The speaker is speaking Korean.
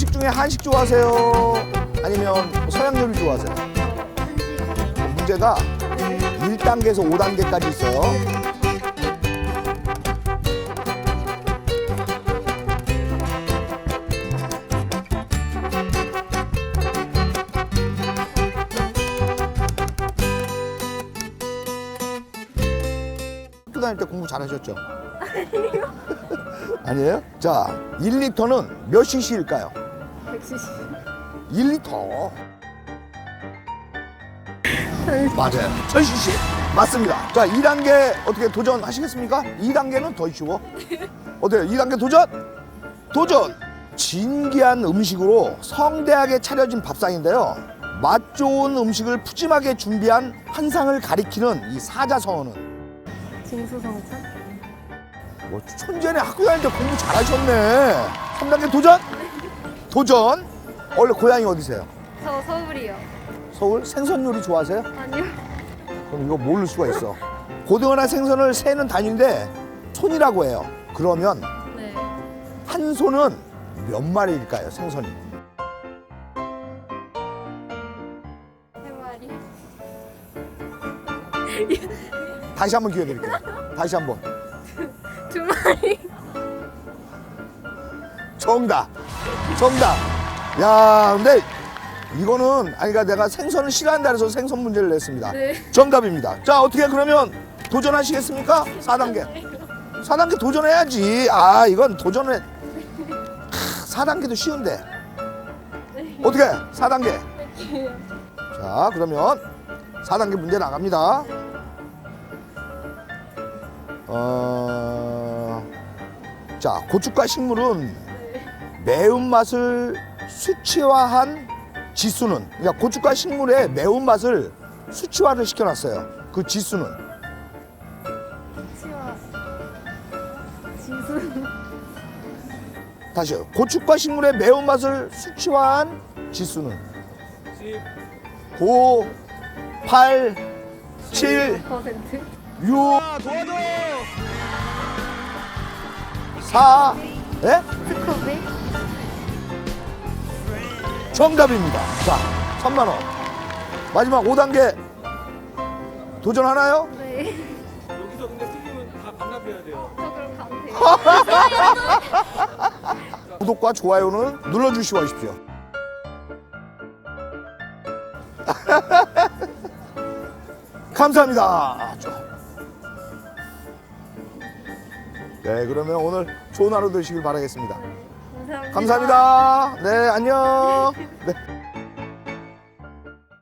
음식 중에 한식 좋아하세요? 아니면 서양 요리 좋아하세요? 문제가 1단계에서 5단계까지 있어요. 학교 다닐 때 공부 잘하셨죠? 아니에요? 자, 1리터는 몇 cc일까요? 170. 1리터. 맞아요. 1000cc. 맞습니다. 자, 2단계 어떻게 도전하시겠습니까? 2단계는 더 쉬워. 어때요? 2단계 도전? 도전! 진기한 음식으로 성대하게 차려진 밥상인데요. 맛 좋은 음식을 푸짐하게 준비한 한상을 가리키는 이 사자성어는 진수성찬? 뭐 천재네 학교 다닐 때 공부 잘하셨네. 3단계 도전? 도전. 원래 고향이 어디세요? 저 서울이요. 서울 생선 요리 좋아하세요? 아니요. 그럼 이거 모를 수가 있어. 고등어나 생선을 세는 단위인데 손이라고 해요. 그러면 네. 한 손은 몇 마리일까요? 생선이. 세 마리. 다시 한번 기회 드릴게요. 다시 한번. 두 마리. 정답. 정답. 야, 근데 이거는 아니 그러니까 내가 생선을 싫어한다 그래서 생선 문제를 냈습니다. 네. 정답입니다. 자, 어떻게 그러면 도전하시겠습니까? 4단계. 4단계 도전해야지. 아, 이건 도전을 4단계도 쉬운데. 어떻게? 4단계. 자, 그러면 4단계 문제 나갑니다. 어... 자, 고춧가 식물은 매운맛을 수치화한 지수는 그러니까 고춧가 식물의 매운맛을 수치화를 시켜놨어요. 그 지수는 치와. 지수. 다시요. 고춧가 식물의 매운맛을 수치화한 지수는 9, 8, 7, 퍼센트. 6, 도와줘! 4, 예? 스코비? 정답입니다. 자, 3만 원. 마지막 5단계 도전하나요? 네. 여기서 근데 틀리면 다 반납해야 돼요. 저 그럼 가면 돼요. 구독과 좋아요는 눌러주시고 하십시오. 감사합니다. 네, 그러면 오늘 좋은 하루 되시길 바라겠습니다. 감사합니다. 감사합니다. 네, 안녕. 네.